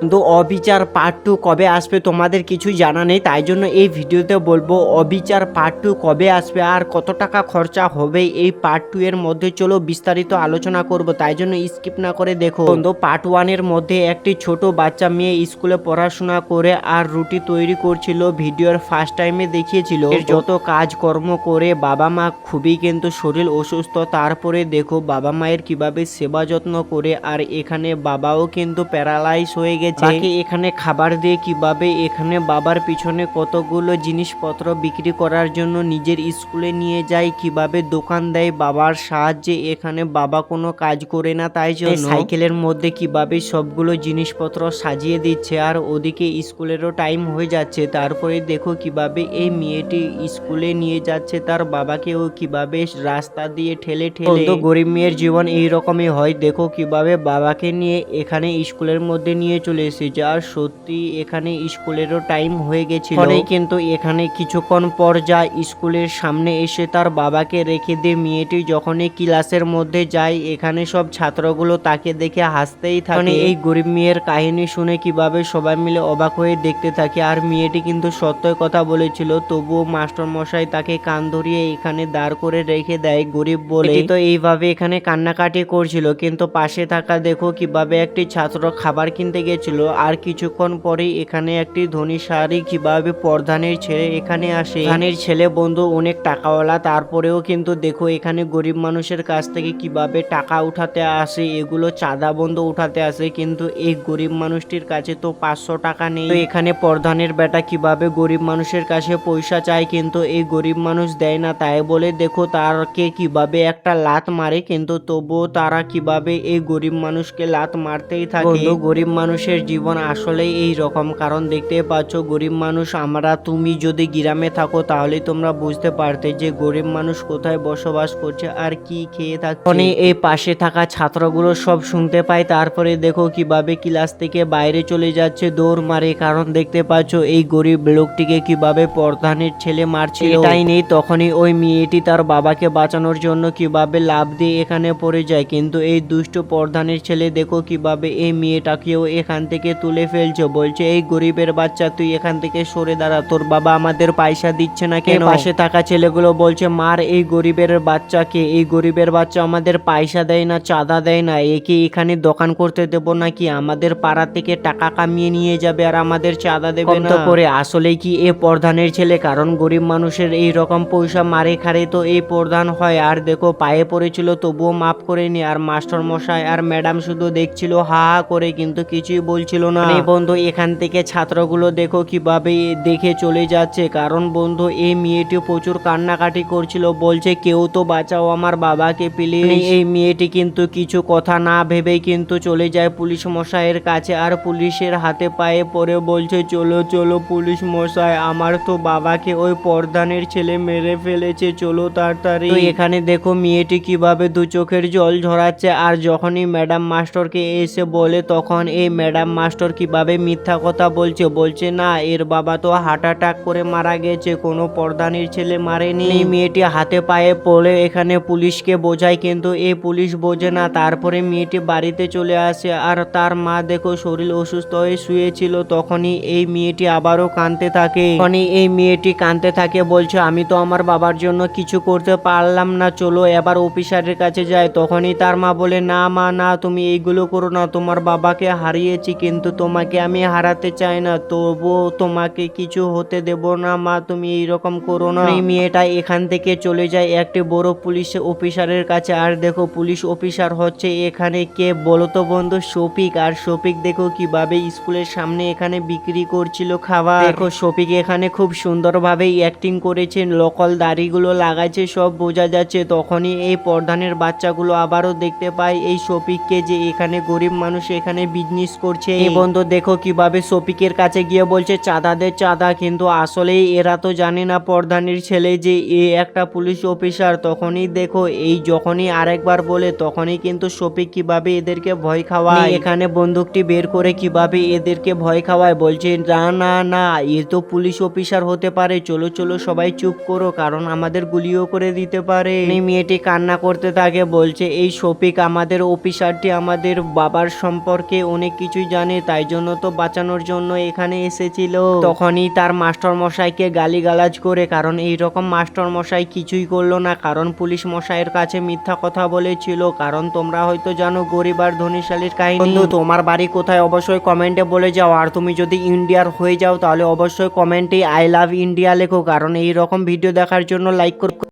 কিন্তু অবিচার part two কবে আসবে তোমাদের কিছুই জানা নেই, তাই জন্য এই ভিডিওতে বলব অবিচার পার্ট টু কবে আসবে আর কত টাকা খরচা হবে এই পার্ট টু এর মধ্যে চলো বিস্তারিত আলোচনা করব, তাই জন্য স্কিপ না করে দেখো। বন্ধু পার্ট ওয়ানের মধ্যে একটি ছোট বাচ্চা মেয়ে স্কুলে পড়াশোনা করে আর রুটি তৈরি করছিল ভিডিওর ফার্স্ট টাইমে দেখিয়েছিল। যত কাজকর্ম করে বাবা মা খুবই কিন্তু শরীর অসুস্থ, তারপরে দেখো বাবা মায়ের কীভাবে সেবা যত্ন করে আর এখানে বাবাও কিন্তু প্যারালাইজ হয়ে গেছে। বাকি এখানে খাবার দিয়ে কীভাবে এখানে বাবার পিছনে কতগুলো জিনিসপত্র বিক্রি করার জন্য নিজের স্কুলে নিয়ে যায় কীভাবে দোকান দেয় বাবার সাহায্যে এখানে বাবা কোনো কাজ করে না তাই জন্য সাইকেলের মধ্যে কীভাবে সবগুলো জিনিসপত্র সাজিয়ে দিচ্ছে আর ওদিকে স্কুলেরও টাইম হয়ে যাচ্ছে। তারপরে দেখো কীভাবে এই মেয়েটি স্কুলে নিয়ে যাচ্ছে তার বাবাকে ও কীভাবে রাস্তা দিয়ে ঠেলে ঠেলে। তো গরিব মেয়ের জীবন এই রকমই হয়। দেখো কীভাবে বাবাকে নিয়ে এখানে স্কুলের মধ্যে নিয়ে চলে এসেছে। আর সত্যি এখানে স্কুলেরও টাইম হয়ে গেছিল। কিন্তু এখানে কিছুক্ষণ পর যা স্কুলের সামনে এসে তার বাবাকে রেখে দিয়ে মেয়েটি যখনই ক্লাসের মধ্যে যায় এখানে সব ছাত্রগুলো তাকে দেখে হাসতেই থাকে। এই গরিব মেয়ের কাহিনী শুনে কীভাবে সবাই মিলে অবাক হয়ে দেখতে থাকে। আর মেয়েটি কিন্তু সত্যই কথা বলেছিল তবুও মাস্টার মশাই তাকে কান ধরিয়ে এখানে দাঁড় করে রেখে দেয় গরিব বলে। তো এইভাবে এখানে কান্নাকাটি করছিল কিন্তু পাশে থাকা দেখো কীভাবে একটি ছাত্র খাবার কিনতে গেছিল। আর কিছুক্ষণ পরে এখানে একটি ধনী শাড়ি কীভাবে প্রধানের ছেলে এখানে আসে? প্রধানের ছেলে বন্ধু, অনেক টাকাওয়ালা। তারপরেও কিন্তু দেখো, এখানে গরিব মানুষের কাছ থেকে কীভাবে টাকা উঠাতে আসে, এগুলো চাঁদা বন্ধ উঠাতে আসে। কিন্তু এই গরিব মানুষটির কাছে তো পাঁচশো টাকা নেই। এখানে প্রধানের বেটা কীভাবে গরিব মানুষের কাছে পয়সা চায়, কিন্তু এই গরিব মানুষ দেয় না। তাই বলে দেখো, তারকে কীভাবে একটা লাত মারে, কিন্তু তবুও তারা কীভাবে এই গরিব মানুষকে লাত মারতেই থাকে। গরিব মানুষের জীবন আসলে এই রকম কারণ দেখতে পাচ্ছ গরিব মানুষ আমরা তুমি যদি গ্রামে থাকো তাহলে তোমরা বুঝতে পারতে যে গরিব মানুষ কোথায় বসবাস করছে আর কি খেয়ে থাকে মানে এই পাশে থাকা ছাত্রগুলো সব শুনতে পায় তারপরে দেখো কীভাবে ক্লাস থেকে বাইরে চলে যাচ্ছে দৌড় মারে। কারণ দেখতে পাচ্ছ এই গরিব লোকটিকে কীভাবে প্রধানের ছেলে মারছিল। এটাই নেই তখনই ওই মেয়েটি তার বাবাকে বাঁচানোর জন্য কীভাবে লাভ দিয়ে এখানে পড়ে যায়। কিন্তু এই দুষ্ট প্রধানের ছেলে দেখো কীভাবে এই মেয়েটাকেও এখান থেকে তুলে ফেলছে। বলছে এই গরিবের বাচ্চা তুই এখান থেকে সরে দাঁড়া। তোর বাবা আমাদের পয়সা দিচ্ছে না কেন? পাশে থাকা ছেলেগুলো বলছে মার এই গরিবের বাচ্চাকে। এই গরিবের বাচ্চা আমাদের পয়সা দেয় না চাঁদা দেয় না। একে এখানে দোকান করতে দেব নাকি? আমাদের পাড়া থেকে টাকা কামিয়ে নিয়ে যাবে আর আমাদের চাঁদা দেবে না। করে আসলে কি এ প্রধানের ছেলে? কারণ গরিব মানুষের এই রকম পয়সা মারে খারে তো এই প্রধান হয়। আর দেখো পায়ে পড়েছিল তবুও মাফ করেনি আর মাস্টার মশাই আর ম্যাডাম শুধু দেখছিল হা হা করে কিন্তু কিছুই বলছিল না। এই বন্ধু এখান থেকে ছাত্রগুলো দেখো কীভাবে দেখে চলে যাচ্ছে। কারণ বন্ধু এই মেয়েটি প্রচুর কান্নাকাটি করছিল। বলছে কেউ তো বাঁচাও আমার বাবাকে প্লিজ এই মেয়েটি কিন্তু কিছু কথা না ভেবেই কিন্তু চলে যায় পুলিশ মশাইয়ের কাছে। আর পুলিশের হাতে পায়ে পড়ে বলছে চলো চলো পুলিশ মশাই আমার তো বাবাকে ওই প্রধানের ছেলে মেরে ফেলেছে। চলো তাড়াতাড়ি। তো এখানে দেখো মেয়েটি কীভাবে দু চোখের জল ঝরাচ্ছে। আর যখনই ম্যাডাম মাস্টারকে এসে বলে তখন এই ম্যাডাম মাস্টার কীভাবে মিথ্যা কথা বলছে? বলছে, না, এর বাবা তো হার্ট অ্যাটাক করে মারা গেছে, কোনো প্রধানের ছেলে মারেনি। এই মেয়েটি হাতে পায়ে পড়ে, এখানে পুলিশকে বোঝায়, কিন্তু এই পুলিশ বোঝে না। তারপরে মেয়েটি বাড়িতে চলে আসে, আর তার মা দেখো শরীর অসুস্থ হয়ে শুয়েছিল, তখনই এই মেয়েটি আবারও কাঁদতে থাকে। তখনই এই মেয়েটি কাঁদতে থাকে, বলছে, আমি তো আমার বাবার জন্য কিছু করতে পারলাম না, চলো এবার অফিসারের কাছে যায় তখনই তার মা বলে, না মা, না, তুমি এইগুলো করো না, তোমার বাবাকে হারিয়েছি কিন্তু তোমাকে আমি হারাতে চাই না, তবুও তোমাকে কিছু হতে দেব না, মা, তুমি এইরকম করো না। এই মেয়েটা এখান থেকে চলে যায়, একটি বড় পুলিশ অফিসারের কাছে। আর দেখো, পুলিশ অফিসার হচ্ছে এখানে কে? বলো তো বন্ধু, শফিক। আর শফিক দেখো কীভাবে স্কুলের সামনে এখানে বিক্রি করছিল খাবার। দেখো, শফিক এখানে খুব সুন্দরভাবে অ্যাক্টিং করেছে লোকাল দাড়িগুলো লাগাইছে, সব বোঝা যাচ্ছে। তখনই এই প্রধানের বাচ্চাগুলো আবারও দেখতে পায় এই শফিককে যে এখানে গরিব মানুষ এখানে বিজনেস করছে। এই বন্ধু দেখো কীভাবে শফিকের কাছে গিয়ে বলছে চাঁদা দে চাঁদা। কিন্তু আসলেই এরা তো জানে না প্রধানের ছেলে যে এ একটা পুলিশ অফিসার। তখনই দেখো এই যখনই আরেকবার বলে তখনই কিন্তু শফিক কীভাবে এদেরকে ভয় খাওয়ায়। এখানে বন্দুকটি বের করে কীভাবে এদেরকে ভয় খাওয়ায় বলছে না না না এ তো পুলিশ অফিসার হতে পারে। চলো চলো সবাই চুপ করো কারণ আমাদের গুলিও করে দিতে পারে। এই মেয়েটি কান্না করতে থাকে বলছে এই শফিক আমাদের অফিসারটি আমাদের বাবার সম্পর্কে অনেক কিছুই জানে, তাই জন্য তো বাঁচানোর জন্য এখানে এসেছিল। তখনই তার মাস্টার মশাইকে গালিগালাজ করে, কারণ এই রকম মাস্টার মশাই কিছুই করল না, কারণ পুলিশ মশাইয়ের কাছে মিথ্যা কথা বলেছিল। কারণ তোমরা হয়তো জানো, গরিব আর ধনীশালীর কাহিনী। বন্ধু, তোমার বাড়ি কোথায়? অবশ্যই কমেন্টে বলে যাও। আর তুমি যদি ইন্ডিয়ার হয়ে যাও, তাহলে অবশ্যই কমেন্টে আই লাভ ইন্ডিয়া লেখো, কারণ এই রকম ভিডিও দেখার জন্য লাইক করো।